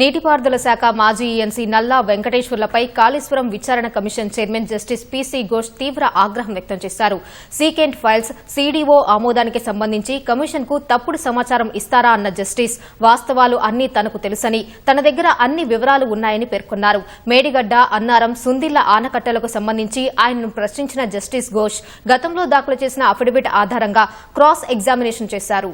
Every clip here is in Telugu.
నీటిపారుదల శాఖ మాజీ ఈఎన్సీ నల్లా వెంకటేశ్వర్లపై కాళేశ్వరం విచారణ commission chairman justice PC Ghosh తీవ్ర ఆగ్రహం వ్యక్తం చేశారు. సీకెంట్ ఫైల్స్ సీడీఓ ఆమోదానికి సంబంధించి కమిషన్కు తప్పుడు సమాచారం ఇస్తారా అన్న జస్టిస్ వాస్తవాలు అన్నీ తనకు తెలుసని తన దగ్గర అన్ని వివరాలు ఉన్నాయని పేర్కొన్నారు. మేడిగడ్డ అన్నారం సుందిళ్ళ ఆనకట్టలకు సంబంధించి ఆయనను ప్రశ్నించిన జస్టిస్ ఘోష్ గతంలో దాఖలు చేసిన అఫిడవిట్ ఆధారంగా క్రాస్ ఎగ్జామినేషన్ చేశారు.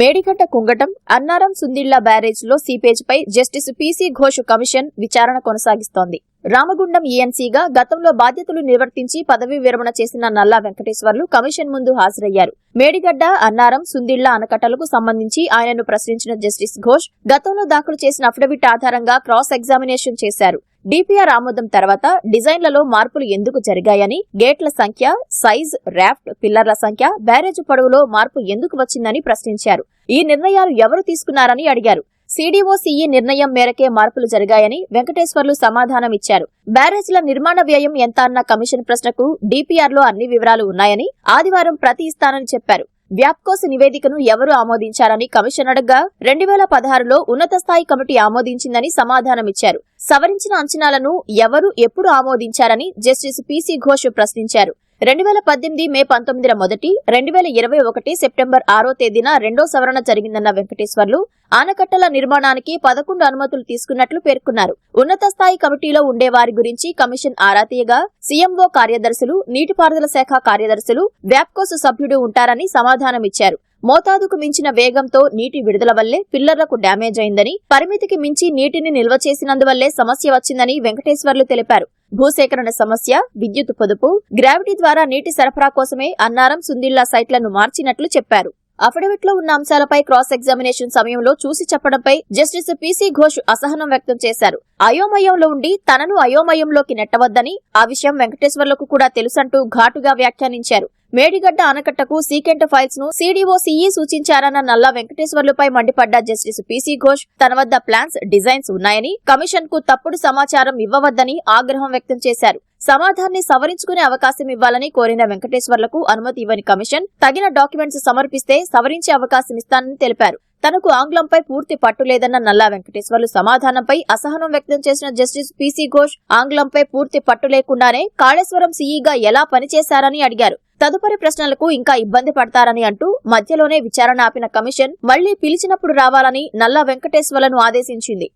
మేడిగడ్డ కుంగటం అన్నారం సుందిళ్ళ బ్యారేజ్లో సీపేజ్పై జస్టిస్ పీసీ ఘోష్ కమిషన్ విచారణ కొనసాగిస్తోంది. రామగుండం ఈఎన్సీగా గతంలో బాధ్యతలు నిర్వర్తించి పదవీ విరమణ చేసిన నల్లా వెంకటేశ్వర్లు కమిషన్ ముందు హాజరయ్యారు. మేడిగడ్డ అన్నారం సుందిళ్ళ ఆనకట్టలకు సంబంధించి ఆయనను ప్రశ్నించిన జస్టిస్ ఘోష్ గతంలో దాఖలు చేసిన అఫిడవిట్ ఆధారంగా క్రాస్ ఎగ్జామినేషన్ చేశారు. డిపిఆర్ ఆమోదం తర్వాత డిజైన్లలో మార్పులు ఎందుకు జరిగాయని గేట్ల సంఖ్య సైజ్ ర్యాఫ్ట్ పిల్లర్ల సంఖ్య బ్యారేజ్ పొడవులో మార్పు ఎందుకు వచ్చిందని ప్రశ్నించారు. ఈ నిర్ణయాలు ఎవరు తీసుకున్నారని అడిగారు. సీడీఓ సీఈ నిర్ణయం మేరకే మార్పులు జరిగాయని వెంకటేశ్వర్లు సమాధానమిచ్చారు బ్యారేజ్ల నిర్మాణ వ్యయం ఎంత అన్న కమిషన్ ప్రశ్నకు డిపిఆర్లో అన్ని వివరాలు ఉన్నాయని ఆదివారం ప్రతి ఇస్తానని చెప్పారు. వ్యాప్కోస్ నివేదికను ఎవరు ఆమోదించారని కమిషన్ అడగ్గా రెండు వేల పదహారులో ఉన్నత స్థాయి కమిటీ ఆమోదించిందని సమాధానమిచ్చారు. సవరించిన అంచనాలను ఎవరు ఎప్పుడు ఆమోదించారని జస్టిస్ పీసీ ఘోష్ ప్రశ్నించారు. రెండు వేల పద్దెనిమిది మే పంతొమ్మిదిన మొదటి రెండు వేల ఇరవై ఒకటి సెప్టెంబర్ ఆరో తేదీన రెండో సవరణ జరిగిందన్న వెంకటేశ్వర్లు ఆనకట్టల నిర్మాణానికి పదకొండు అనుమతులు తీసుకున్నట్లు పేర్కొన్నారు. ఉన్నత స్థాయి కమిటీలో ఉండే వారి గురించి కమిషన్ ఆరా తీయగా సీఎంఓ కార్యదర్శులు నీటిపారుదల శాఖ కార్యదర్శులు వ్యాప్కోస్ సభ్యుడు ఉంటారని సమాధానమిచ్చారు. మోతాదుకు మించిన వేగంతో నీటి విడుదల వల్లే పిల్లర్లకు డ్యామేజ్ అయిందని పరిమితికి మించి నీటిని నిల్వ చేసినందువల్లే సమస్య వచ్చిందని వెంకటేశ్వర్లు తెలిపారు. భూసేకరణ సమస్య విద్యుత్ పొదుపు గ్రావిటీ ద్వారా నీటి సరఫరా కోసమే అన్నారం సుందిల్లా సైట్లను మార్చినట్లు చెప్పారు. అఫిడవిట్లో ఉన్న అంశాలపై క్రాస్ ఎగ్జామినేషన్ సమయంలో చూసి చెప్పడంపై జస్టిస్ పీసీ ఘోష్ అసహనం వ్యక్తం చేశారు. అయోమయంలో ఉండి తనను అయోమయంలోకి నెట్టవద్దని ఆ విషయం వెంకటేశ్వర్లకు కూడా తెలుసంటూ ఘాటుగా వ్యాఖ్యానించారు. మేడిగడ్డ ఆనకట్టకు సీకెంట్ ఫైల్స్ను సీడీఓ సీఈ సూచించారన్న నల్లా వెంకటేశ్వర్లపై మండిపడ్డ జస్టిస్ పీసీ ఘోష్. తన వద్ద ప్లాన్స్ డిజైన్స్ ఉన్నాయని కమిషన్కు తప్పుడు సమాచారం ఇవ్వవద్దని ఆగ్రహం వ్యక్తం చేశారు. సమాధాన్ని సవరించుకునే అవకాశం ఇవ్వాలని కోరిన వెంకటేశ్వర్లకు అనుమతి ఇవ్వని కమిషన్ తగిన డాక్యుమెంట్స్ సమర్పిస్తే సవరించే అవకాశం ఇస్తానని తెలిపారు. తనకు ఆంగ్లంపై పూర్తి పట్టు లేదన్న నల్లా వెంకటేశ్వర్లు సమాధానంపై అసహనం వ్యక్తం చేసిన జస్టిస్ పీసీ ఘోష్ ఆంగ్లంపై పూర్తి పట్టు లేకుండానే కాళేశ్వరం సీఈగా ఎలా పనిచేశారని అడిగారు. తదుపరి ప్రశ్నలకు ఇంకా ఇబ్బంది పడతారని అంటూ మధ్యలోనే విచారణ ఆపిన కమిషన్ మళ్ళీ పిలిచినప్పుడు రావాలని నల్లా వెంకటేశ్వర్లను ఆదేశించింది.